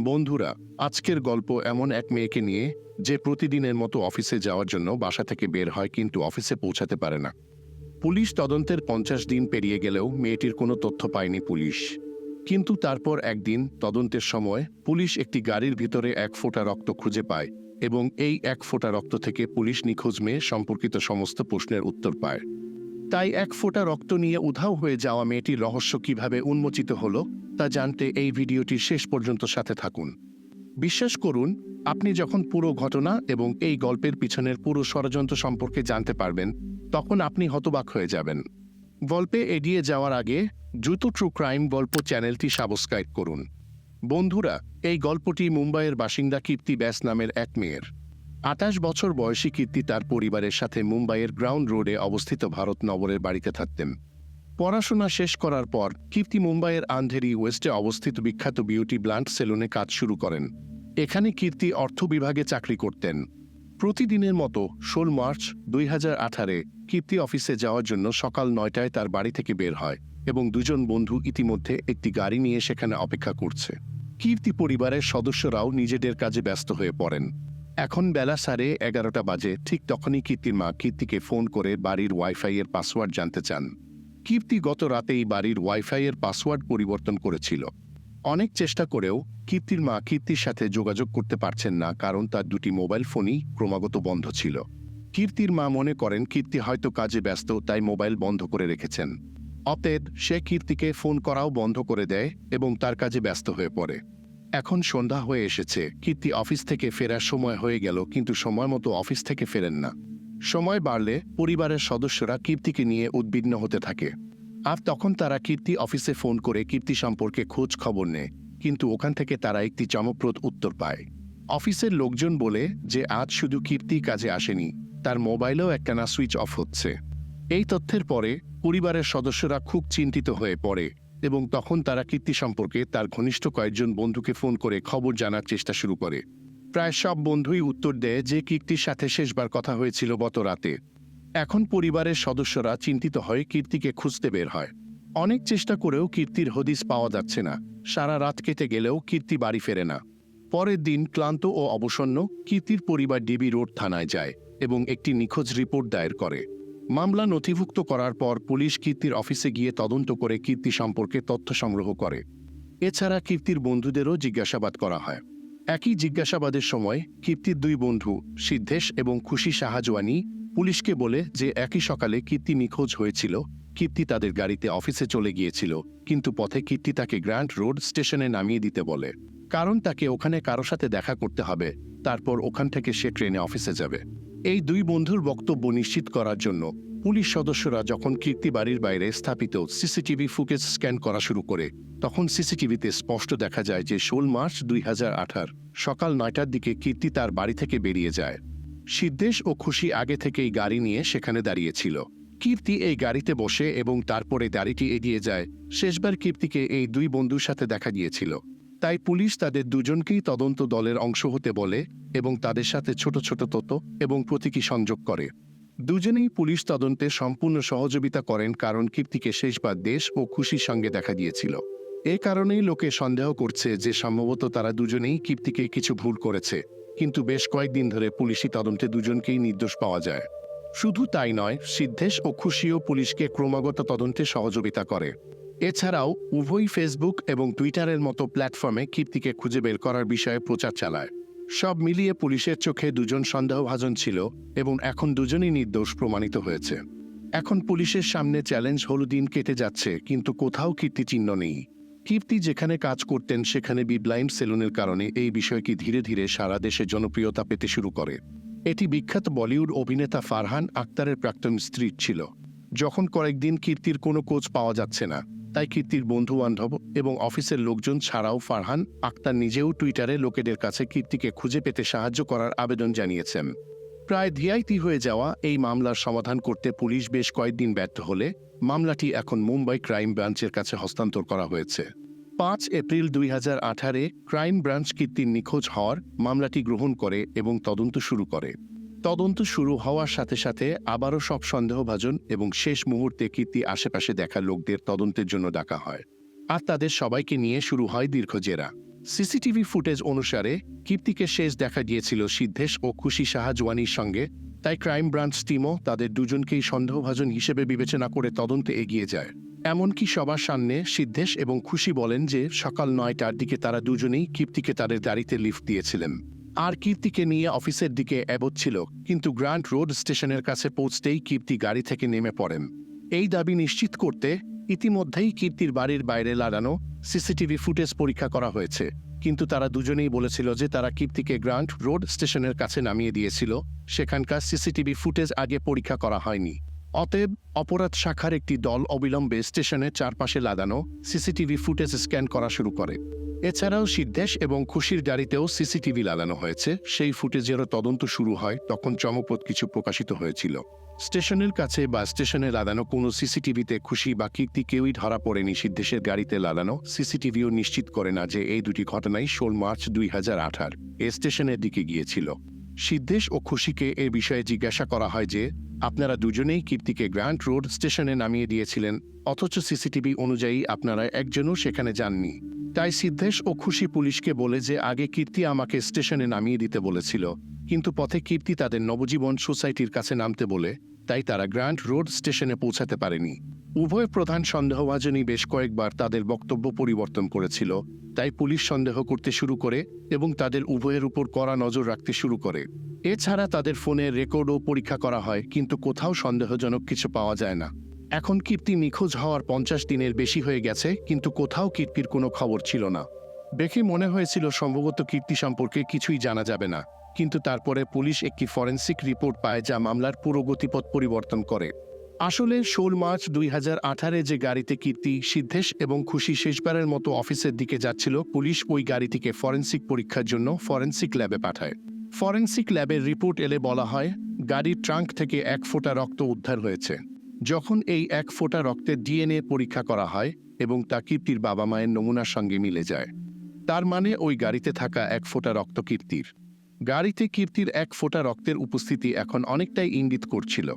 বন্ধুরা, আজকের গল্প এমন এক মেয়েকে নিয়ে যে প্রতিদিনের মতো অফিসে যাওয়ার জন্য বাসা থেকে বের হয় কিন্তু অফিসে পৌঁছাতে পারে না। পুলিশ তদন্তের পঞ্চাশ দিন পেরিয়ে গেলেও মেয়েটির কোনো তথ্য পায়নি পুলিশ। কিন্তু তারপর একদিন তদন্তের সময় পুলিশ একটি গাড়ির ভিতরে এক ফোঁটা রক্ত খুঁজে পায় এবং এই এক ফোঁটা রক্ত থেকে পুলিশ নিখোঁজ মেয়ে সম্পর্কিত সমস্ত প্রশ্নের উত্তর পায়। তাই এক ফোঁটা রক্ত নিয়ে উধাও হয়ে যাওয়া মেয়েটির রহস্য কীভাবে উন্মোচিত হলো, তা জানতে এই ভিডিওটির শেষ পর্যন্ত সাথে থাকুন। বিশ্বাস করুন, আপনি যখন পুরো ঘটনা এবং এই গল্পের পিছনের পুরো ষড়যন্ত্র সম্পর্কে জানতে পারবেন, তখন আপনি হতবাক হয়ে যাবেন। গল্পে এগিয়ে যাওয়ার আগে দ্রুত ট্রু ক্রাইম গল্প চ্যানেলটি সাবস্ক্রাইব করুন। বন্ধুরা, এই গল্পটি মুম্বাইয়ের বাসিন্দা কীর্তি ব্যাস নামের এক মেয়ের। আঠাশ বছর বয়সী কীর্তি তার পরিবারের সাথে মুম্বাইয়ের গ্রাউন্ড রোডে অবস্থিত ভারত নগরের বাড়িতে থাকতেন। পড়াশোনা শেষ করার পর কীর্তি মুম্বাইয়ের আন্ধেরি ওয়েস্টে অবস্থিত বিখ্যাত বিউটি ব্লান্ট সেলুনে কাজ শুরু করেন। এখানে কীর্তি অর্থ বিভাগে চাকরি করতেন। প্রতিদিনের মতো ষোল মার্চ দুই হাজার আঠারে কীর্তি অফিসে যাওয়ার জন্য সকাল নয়টায় তার বাড়ি থেকে বের হয় এবং দুজন বন্ধু ইতিমধ্যে একটি গাড়ি নিয়ে সেখানে অপেক্ষা করছে। কীর্তি পরিবারের সদস্যরাও নিজেদের কাজে ব্যস্ত হয়ে পড়েন। এখন বেলা সাড়ে এগারোটা বাজে। ঠিক তখনই কীর্তির মা কীর্তিকে ফোন করে বাড়ির ওয়াইফাই এর পাসওয়ার্ড জানতে চান। কীর্তি গত রাতেই বাড়ির ওয়াইফাই এর পাসওয়ার্ড পরিবর্তন করেছিল। অনেক চেষ্টা করেও কীর্তির মা কীর্তির সাথে যোগাযোগ করতে পারছেন না, কারণ তার দুটি মোবাইল ফোনই ক্রমাগত বন্ধ ছিল। কীর্তির মা মনে করেন কীর্তি হয়তো কাজে ব্যস্ত, তাই মোবাইল বন্ধ করে রেখেছেন। অতএব সে কীর্তিকে ফোন করাও বন্ধ করে দেয় এবং তার কাজে ব্যস্ত হয়ে পড়ে। এখন সন্ধ্যা হয়ে এসেছে। কীর্তি অফিস থেকে ফেরার সময় হয়ে গেল, কিন্তু সময় মতো অফিস থেকে ফেরেন না। সময় বাড়লে পরিবারের সদস্যরা কীর্তিকে নিয়ে উদ্বিগ্ন হতে থাকে। আর তখন তারা কীর্তি অফিসে ফোন করে কীর্তি সম্পর্কে খোঁজ খবর নেয়, কিন্তু ওখান থেকে তারা একটি চমকপ্রদ উত্তর পায়। অফিসের লোকজন বলে যে, আজ শুধু কীর্তি কাজে আসেনি, তার মোবাইলেও একটানা সুইচ অফ হচ্ছে। এই তথ্যের পরে পরিবারের সদস্যরা খুব চিন্তিত হয়ে পড়ে। এবং তখন তারা কীর্তি সম্পর্কে তার ঘনিষ্ঠ কয়েকজন বন্ধুকে ফোন করে খবর জানার চেষ্টা শুরু করে। প্রায় সব বন্ধুই উত্তর দেয় যে কীর্তির সাথে শেষবার কথা হয়েছিল গত রাতে। এখন পরিবারের সদস্যরা চিন্তিত হয়ে কীর্তিকে খুঁজতে বের হয়। অনেক চেষ্টা করেও কীর্তির হদিস পাওয়া যাচ্ছে না। সারা রাত কেটে গেলেও কীর্তি বাড়ি ফেরে না। পরের দিন ক্লান্ত ও অবসন্ন কীর্তির পরিবার ডিবি রোড থানায় যায় এবং একটি নিখোঁজ রিপোর্ট দায়ের করে। মামলা নথিভুক্ত করার পর পুলিশ কীর্তির অফিসে গিয়ে তদন্ত করে কীর্তি সম্পর্কে তথ্য সংগ্রহ করে। এছাড়া কীর্তির বন্ধুদেরও জিজ্ঞাসাবাদ করা হয়। একই জিজ্ঞাসাবাদের সময় কীর্তির দুই বন্ধু, সিদ্ধেশ এবং খুশি সাহাজওয়ানি পুলিশকে বলে যে একই সকালে কীর্তি নিখোঁজ হয়েছিল, কীর্তি তাদের গাড়িতে অফিসে চলে গিয়েছিল, কিন্তু পথে কীর্তি তাকে গ্র্যান্ড রোড স্টেশনে নামিয়ে দিতে বলে। কারণ তাকে ওখানে কারও সাথে দেখা করতে হবে, তারপর ওখান থেকে সে ট্রেনে অফিসে যাবে। এই দুই বন্ধুর বক্তব্য নিশ্চিত করার জন্য পুলিশ সদস্যরা যখন কীর্তি বাড়ির বাইরে স্থাপিত সিসিটিভি ফুটেজ স্ক্যান করা শুরু করে, তখন সিসিটিভিতে স্পষ্ট দেখা যায় যে ষোল মার্চ দুই হাজার আঠার সকাল নয়টার দিকে কীর্তি তার বাড়ি থেকে বেরিয়ে যায়। সিদ্ধেশ ও খুশি আগে থেকেই গাড়ি নিয়ে সেখানে দাঁড়িয়েছিল। কীর্তি এই গাড়িতে বসে এবং তারপরে গাড়িটি এগিয়ে যায়। শেষবার কীর্তিকে এই দুই বন্ধুর সাথে দেখা গিয়েছিল। তাই পুলিশ তাদের দুজনকেই তদন্ত দলের অংশ হতে বলে এবং তাদের সাথে ছোট ছোট তথ্য এবং প্রতীকী সংযোগ করে। দুজনেই পুলিশ তদন্তে সম্পূর্ণ সহযোগিতা করেন কারণ কীর্তিকে শেষবার দেশ ও খুশির সঙ্গে দেখা দিয়েছিল। এ কারণেই লোকে সন্দেহ করছে যে সম্ভবত তারা দুজনেই কীর্তিকে কিছু ভুল করেছে, কিন্তু বেশ কয়েকদিন ধরে পুলিশি তদন্তে দুজনকেই নির্দোষ পাওয়া যায়। শুধু তাই নয়, সিদ্ধেশ ও খুশিও পুলিশকে ক্রমাগত তদন্তে সহযোগিতা করে। এছাড়াও উভয়ই ফেসবুক এবং টুইটারের মতো প্ল্যাটফর্মে কীর্তিকে খুঁজে বের করার বিষয়ে প্রচার চালায়। সব মিলিয়ে পুলিশের চোখে দুজন সন্দেহভাজন ছিল এবং এখন দুজনই নির্দোষ প্রমাণিত হয়েছে। এখন পুলিশের সামনে চ্যালেঞ্জ হলো দিন কেটে যাচ্ছে, কিন্তু কোথাও কীর্তি চিহ্ন নেই। কীর্তি যেখানে কাজ করতেন সেখানে বিব্লাইন্ড সেলুনের কারণে এই বিষয়টি ধীরে ধীরে সারা দেশে জনপ্রিয়তা পেতে শুরু করে। এটি বিখ্যাত বলিউড অভিনেতা ফারহান আক্তারের প্রাক্তন স্ত্রী ছিল। যখন কয়েকদিন কীর্তির কোনো কোচ পাওয়া যাচ্ছে না তাই কীর্তির বন্ধু বান্ধব এবং অফিসের লোকজন ছাড়াও ফারহান আক্তার নিজেও টুইটারে লোকেদের কাছে কীর্তিকে খুঁজে পেতে সাহায্য করার আবেদন জানিয়েছেন। প্রায় ধিয়াইতি হয়ে যাওয়া এই মামলার সমাধান করতে পুলিশ বেশ কয়েকদিন ব্যর্থ হলে মামলাটি এখন মুম্বাই ক্রাইম ব্রাঞ্চের কাছে হস্তান্তর করা হয়েছে। পাঁচ এপ্রিল দুই হাজার আঠারে ক্রাইম ব্রাঞ্চ কীর্তির নিখোঁজ হওয়ার মামলাটি গ্রহণ করে এবং তদন্ত শুরু করে। তদন্ত শুরু হওয়ার সাথে সাথে আবারও সব সন্দেহভাজন এবং শেষ মুহূর্তে কীর্তি আশেপাশে দেখা লোকদের তদন্তের জন্য ডাকা হয়। আর তাদের সবাইকে নিয়ে শুরু হয় দীর্ঘ জেরা। সিসিটিভি ফুটেজ অনুসারে কীর্তিকে শেষ দেখা গিয়েছিল সিদ্ধেশ ও খুশি সাহাজওয়ানির সঙ্গে, তাই ক্রাইম ব্রাঞ্চ টিমও তাদের দুজনকেই সন্দেহভাজন হিসেবে বিবেচনা করে তদন্তে এগিয়ে যায়। এমনকি সবার সামনে সিদ্ধেশ এবং খুশি বলেন যে সকাল নয়টার দিকে তারা দুজনেই কীর্তিকে তাদের গাড়িতে লিফট দিয়েছিলেন। আর কীর্তিকে নিয়ে অফিসের দিকে এগোচ্ছিল, কিন্তু গ্র্যান্ড রোড স্টেশনের কাছে পৌঁছতেই কীর্তি গাড়ি থেকে নেমে পড়েন। এই দাবি নিশ্চিত করতে ইতিমধ্যেই কীর্তির বাড়ির বাইরে লাগানো সিসিটিভি ফুটেজ পরীক্ষা করা হয়েছে। কিন্তু তারা দুজনেই বলেছিল যে তারা কীর্তিকে গ্রান্ট রোড স্টেশনের কাছে নামিয়ে দিয়েছিল, সেখানকার সিসিটিভি ফুটেজ আগে পরীক্ষা করা হয়নি। অতএব অপরাধ শাখার একটি দল অবিলম্বে স্টেশনের চারপাশে লাগানো সিসিটিভি ফুটেজ স্ক্যান করা শুরু করে। এছাড়াও সিদ্ধেশ এবং খুশির গাড়িতেও সিসিটিভি লাগানো হয়েছে। সেই ফুটেজেরও তদন্ত শুরু হয় তখন চমকপ্রদ কিছু প্রকাশিত হয়েছিল। স্টেশনের কাছে বা স্টেশনে লাগানো কোনো সিসিটিভিতে খুশি বা কীর্তি কেউই ধরা পড়েনি। সিদ্ধেশের গাড়িতে লাগানো সিসিটিভিও নিশ্চিত করে না যে এই দুটি ঘটনাই ষোল মার্চ দুই হাজার আঠার এ স্টেশনের দিকে গিয়েছিল। সিদ্ধেশ ও খুশিকে এ বিষয়ে জিজ্ঞাসা করা হয় যে, আপনারা দুজনেই কীর্তিকে গ্র্যান্ড রোড স্টেশনে নামিয়ে দিয়েছিলেন, অথচ সিসিটিভি অনুযায়ী আপনারা একজনও সেখানে যাননি। তাই সিদ্ধেশ ও খুশি পুলিশকে বলে যে, আগে কীর্তি আমাকে স্টেশনে নামিয়ে দিতে বলেছিল, কিন্তু পথে কীর্তি তাদের নবজীবন সোসাইটির কাছে নামতে বলে তাই তারা গ্র্যান্ড রোড স্টেশনে পৌঁছাতে পারেনি। উভয় প্রধান সন্দেহভাজনই বেশ কয়েকবার তাদের বক্তব্য পরিবর্তন করেছিল, তাই পুলিশ সন্দেহ করতে শুরু করে এবং তাদের উভয়ের উপর কড়া নজর রাখতে শুরু করে। এছাড়া তাদের ফোনের রেকর্ডও পরীক্ষা করা হয়, কিন্তু কোথাও সন্দেহজনক কিছু পাওয়া যায় না। এখন কীর্তি নিখোঁজ হওয়ার পঞ্চাশ দিনের বেশি হয়ে গেছে, কিন্তু কোথাও কীর্তির কোনো খবর ছিল না। দেখে মনে হয়েছিল সম্ভবত কীর্তি সম্পর্কে কিছুই জানা যাবে না। কিন্তু তারপরে পুলিশ একটি ফরেন্সিক রিপোর্ট পায় যা মামলার পুরো গতিপথ পরিবর্তন করে। আসলে ষোল মার্চ দুই হাজার আঠারে যে গাড়িতে কীর্তি, সিদ্ধেশ এবং খুশি শেষবারের মতো অফিসের দিকে যাচ্ছিল, পুলিশ ওই গাড়িটিকে ফরেন্সিক পরীক্ষার জন্য ফরেন্সিক ল্যাবে পাঠায়। ফরেন্সিক ল্যাবের রিপোর্ট এলে বলা হয়, গাড়ির ট্রাঙ্ক থেকে এক ফোঁটা রক্ত উদ্ধার হয়েছে। যখন এই এক ফোঁটা রক্তের ডিএনএ পরীক্ষা করা হয় এবং তা কীর্তির বাবা মায়ের নমুনার সঙ্গে মিলে যায়। তার মানে ওই গাড়িতে থাকা এক ফোঁটা রক্ত কীর্তির। গাড়িতে কীর্তির এক ফোঁটা রক্তের উপস্থিতি এখন অনেকটাই ইঙ্গিত করছিল।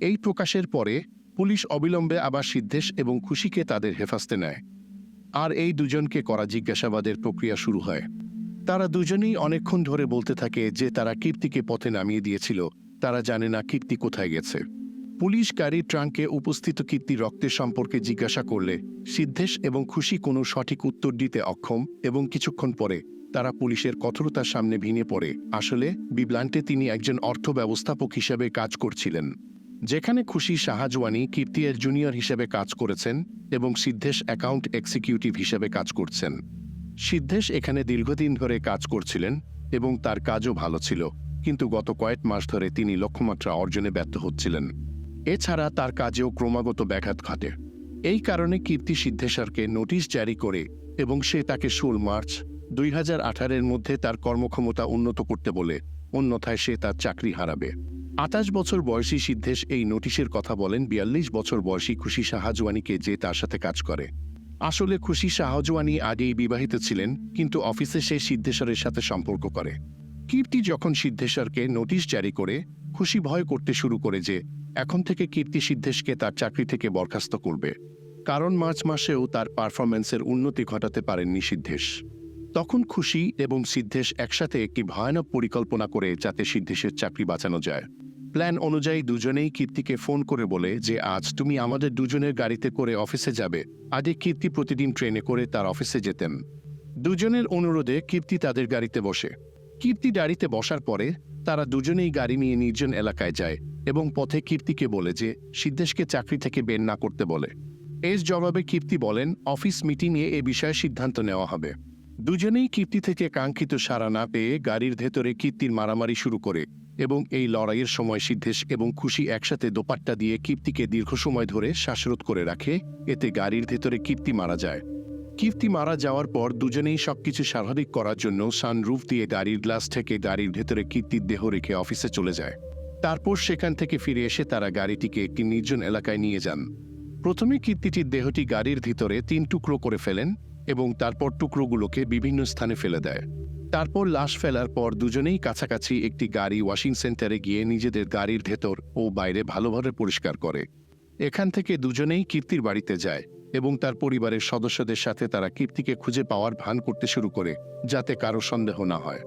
এই প্রকাশের পরে পুলিশ অবিলম্বে আবার সিদ্ধেশ এবং খুশিকে তাদের হেফাজতে নেয়। আর এই দুজনকে করা জিজ্ঞাসাবাদের প্রক্রিয়া শুরু হয়। তারা দুজনেই অনেকক্ষণ ধরে বলতে থাকে যে তারা কীর্তিকে পথে নামিয়ে দিয়েছিল। তারা জানে না কীর্তি কোথায় গেছে। পুলিশ গাড়ির ট্রাঙ্কে উপস্থিত কীর্তি রক্তের সম্পর্কে জিজ্ঞাসা করলে সিদ্ধেশ এবং খুশি কোনো সঠিক উত্তর দিতে অক্ষম এবং কিছুক্ষণ পরে তারা পুলিশের কঠোরতার সামনে ভেঙে পড়ে। আসলে, বিব্লান্টে তিনি একজন অর্থ ব্যবস্থাপক হিসেবে কাজ করছিলেন। যেখানে খুশি শাহজওয়ানি কীর্তি এর জুনিয়র হিসেবে কাজ করেছেন এবং সিদ্ধেশ অ্যাকাউন্ট এক্সিকিউটিভ হিসেবে কাজ করছেন। সিদ্ধেশ এখানে দীর্ঘদিন ধরে কাজ করছিলেন এবং তার কাজও ভালো ছিল, কিন্তু গত কয়েক মাস ধরে তিনি লক্ষ্যমাত্রা অর্জনে ব্যর্থ হচ্ছিলেন। এছাড়া তার কাজেও ক্রমাগত ব্যাঘাত ঘটে। এই কারণে কীর্তি সিদ্ধেশ্বরকে নোটিশ জারি করে এবং সে তাকে ষোল মার্চ দুই হাজার আঠারের মধ্যে তার কর্মক্ষমতা উন্নত করতে বলে, অন্যথায় সে তার চাকরি হারাবে। আঠাশ বছর বয়সী সিদ্ধেশ এই নোটিশের কথা বলেন, বিয়াল্লিশ বছর বয়সী খুশি শাহজওয়ানিকে যে তার সাথে কাজ করে। আসলে খুশি শাহজওয়ানি আগেই বিবাহিত ছিলেন, কিন্তু অফিসে সে সিদ্ধেশ্বরের সাথে সম্পর্ক করে। কীর্তি যখন সিদ্ধেশ্বরকে নোটিশ জারি করে, খুশি ভয় করতে শুরু করে যে, এখন থেকে কীর্তি সিদ্ধেশকে তার চাকরি থেকে বরখাস্ত করবে। কারণ মার্চ মাসেও তার পারফরম্যান্সের উন্নতি ঘটাতে পারেননি সিদ্ধেশ। তখন খুশি এবং সিদ্ধেশ একসাথে একটি ভয়ানক পরিকল্পনা করে যাতে সিদ্ধেশের চাকরি বাঁচানো যায়। প্ল্যান অনুযায়ী দুজনেই কীর্তিকে ফোন করে বলে যে, আজ তুমি আমাদের দুজনের গাড়িতে করে অফিসে যাবে। আগে কীর্তি প্রতিদিন ট্রেনে করে তার অফিসে যেতেন। দুজনের অনুরোধে কীর্তি তাদের গাড়িতে বসে। কীর্তি গাড়িতে বসার পরে তারা দুজনেই গাড়ি নিয়ে নির্জন এলাকায় যায় এবং পথে কীর্তিকে বলে যে, সিদ্ধেশকে চাকরি থেকে বের না করতে বলে। এর জবাবে কীর্তি বলেন, অফিস মিটিংয়ে এ বিষয়ে সিদ্ধান্ত নেওয়া হবে। দুজনেই কীর্তি থেকে কাঙ্ক্ষিত সাড়া না পেয়ে গাড়ির ভেতরে কীর্তির মারামারি শুরু করে এবং এই লড়াইয়ের সময় সিদ্ধেশ এবং খুশি একসাথে দোপাট্টা দিয়ে কীর্তিকে দীর্ঘ সময় ধরে শ্বাসরোধ করে রাখে, এতে গাড়ির ভেতরে কীর্তি মারা যায়। কীর্তি মারা যাওয়ার পর দুজনেই সবকিছু স্বাভাবিক করার জন্য সানরুফ দিয়ে গাড়ির গ্লাস থেকে গাড়ির ভেতরে কীর্তির দেহ রেখে অফিসে চলে যায়। তারপর সেখান থেকে ফিরে এসে তারা গাড়িটিকে একটি নির্জন এলাকায় নিয়ে যান। প্রথমে কীর্তিটির দেহটি গাড়ির ভিতরে তিন টুকরো করে ফেলেন এবং তারপর টুকরোগুলোকে বিভিন্ন স্থানে ফেলে দেয়। তারপর লাশ ফেলার পর দুজনেই কাছাকাছি একটি গাড়ি ওয়াশিং সেন্টারে গিয়ে নিজেদের গাড়ির ভেতর ও বাইরে ভালোভাবে পরিষ্কার করে। এখান থেকে দুজনেই কীর্তির বাড়িতে যায় এবং তার পরিবারের সদস্যদের সাথে তারা কীর্তিকে খুঁজে পাওয়ার ভান করতে শুরু করে, যাতে কারও সন্দেহ না হয়।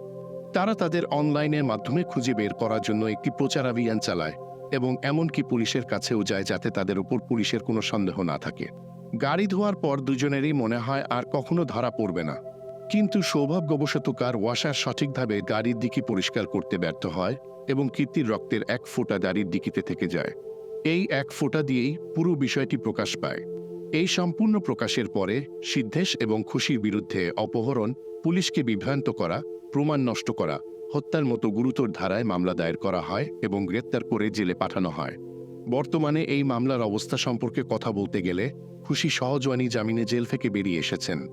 তারা তাদের অনলাইনের মাধ্যমে খুঁজে বের করার জন্য একটি প্রচারাভিযান চালায় এবং এমনকি পুলিশের কাছেও যায় যাতে তাদের উপর পুলিশের কোনো সন্দেহ না থাকে। গাড়ি ধোয়ার পর দুজনেরই মনে হয় আর কখনো ধরা পড়বে না। কিন্তু সৌভাগ্যবশত কার ওয়াশার সঠিকভাবে গাড়ির দিকে পরিষ্কার করতে ব্যর্থ হয় এবং কীর্তির রক্তের এক ফোঁটা গাড়ির দিকিতে থেকে যায়। এই এক ফোঁটা দিয়েই পুরো বিষয়টি প্রকাশ পায়। এই সম্পূর্ণ প্রকাশের পরে সিদ্ধেশ এবং খুশির বিরুদ্ধে অপহরণ, পুলিশকে বিভ্রান্ত করা, প্রমাণ নষ্ট করা, হত্যার মতো গুরুতর ধারায় মামলা দায়ের করা হয় এবং গ্রেপ্তার করে জেলে পাঠানো হয়। বর্তমানে এই মামলার অবস্থা সম্পর্কে কথা বলতে গেলে খুশি সহজওয়ানি জামিনে জেল থেকে বেরিয়ে এসেছেন।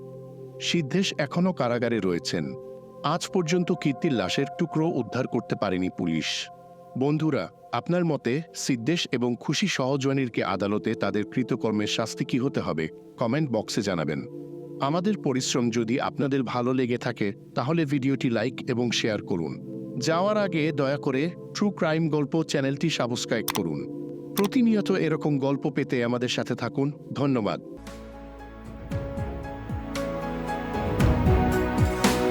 সিদ্ধেশ এখনও কারাগারে রয়েছেন। আজ পর্যন্ত কীর্তির লাশের টুকরো উদ্ধার করতে পারেনি পুলিশ। বন্ধুরা, আপনার মতে সিদ্ধেশ এবং খুশি সহজওয়ানিরকে আদালতে তাদের কৃতকর্মের শাস্তি কি হতে হবে? কমেন্ট বক্সে জানাবেন। আমাদের পরিশ্রম যদি আপনাদের ভালো লেগে থাকে, তাহলে ভিডিওটি লাইক এবং শেয়ার করুন। যাওয়ার আগে দয়া করে ট্রু ক্রাইম গল্প চ্যানেলটি সাবস্ক্রাইব করুন। প্রতিনিয়ত এরকম গল্প পেতে আমাদের সাথে থাকুন। ধন্যবাদ।